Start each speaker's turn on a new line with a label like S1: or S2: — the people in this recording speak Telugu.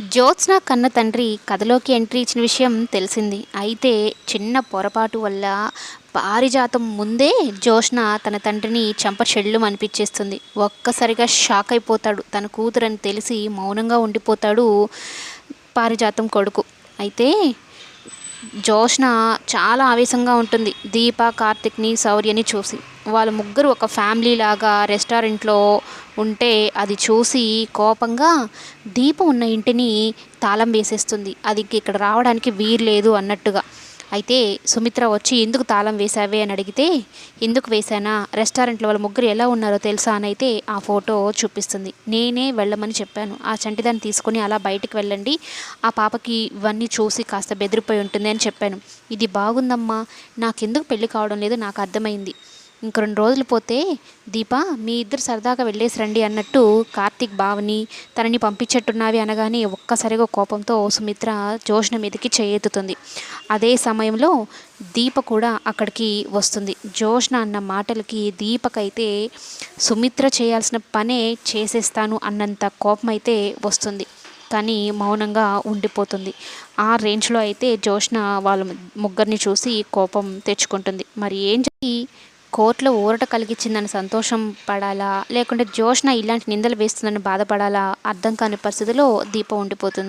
S1: జ్యోత్స్న కన్న తండ్రి కథలోకి ఎంట్రీ ఇచ్చిన విషయం తెలిసింది. అయితే చిన్న పొరపాటు వల్ల పారిజాతం ముందే జోష్న తన తండ్రిని చెంప చెళ్ళు అనిపించేస్తుంది. ఒక్కసారిగా షాక్ అయిపోతాడు. తన కూతురని తెలిసి మౌనంగా ఉండిపోతాడు పారిజాతం కొడుకు. అయితే జోష్న చాలా ఆవేశంగా ఉంటుంది. దీప కార్తిక్ని శౌర్యని చూసి. వాళ్ళ ముగ్గురు ఒక ఫ్యామిలీ లాగా రెస్టారెంట్లో ఉంటే అది చూసి కోపంగా దీప ఉన్న ఇంటిని తాళం వేసేస్తుంది. అది ఇక్కడ రావడానికి వీర్లేదు లేదు అన్నట్టుగా. అయితే సుమిత్ర వచ్చి ఎందుకు తాళం వేశావే? అని అడిగితే ఎందుకు వేశానా? రెస్టారెంట్లో వాళ్ళ ముగ్గురు ఎలా ఉన్నారో తెలుసా? అని అయితే ఆ ఫోటో చూపిస్తుంది. నేనే వెళ్ళమని చెప్పాను. ఆ చంటిదాన్ని తీసుకొని అలా బయటికి వెళ్ళండి. ఆ పాపకి ఇవన్నీ చూసి కాస్త బెదిరిపోయి ఉంటుంది అని చెప్పాను. ఇది బాగుందమ్మా. నాకెందుకు పెళ్ళి కావడం లేదు? నాకు అర్థమైంది. ఇంక రెండు రోజులు పోతే దీప మీ ఇద్దరు సరదాగా వెళ్ళేసి రండి అన్నట్టు కార్తీక్ బావని తనని పంపించేట్టున్నావి అనగానే ఒక్కసారిగా కోపంతో సుమిత్ర జోష్ణ మీదకి చేయెత్తుతుంది. అదే సమయంలో దీప కూడా అక్కడికి వస్తుంది. జోష్న అన్న మాటలకి దీపకైతే సుమిత్ర చేయాల్సిన పనే చేసేస్తాను అన్నంత కోపం అయితే వస్తుంది. కానీ మౌనంగా ఉండిపోతుంది. ఆ రేంజ్లో అయితే జోష్న వాళ్ళ ముగ్గురిని చూసి కోపం తెచ్చుకుంటుంది. మరి ఏం చెప్పి కోర్టులో ఊరట కలిగించిందని సంతోషం పడాలా? లేకుంటే జోష్న ఇలాంటి నిందలు వేస్తుందని బాధపడాలా? అర్థం కాని పరిస్థితిలో దీప ఉండిపోతుంది.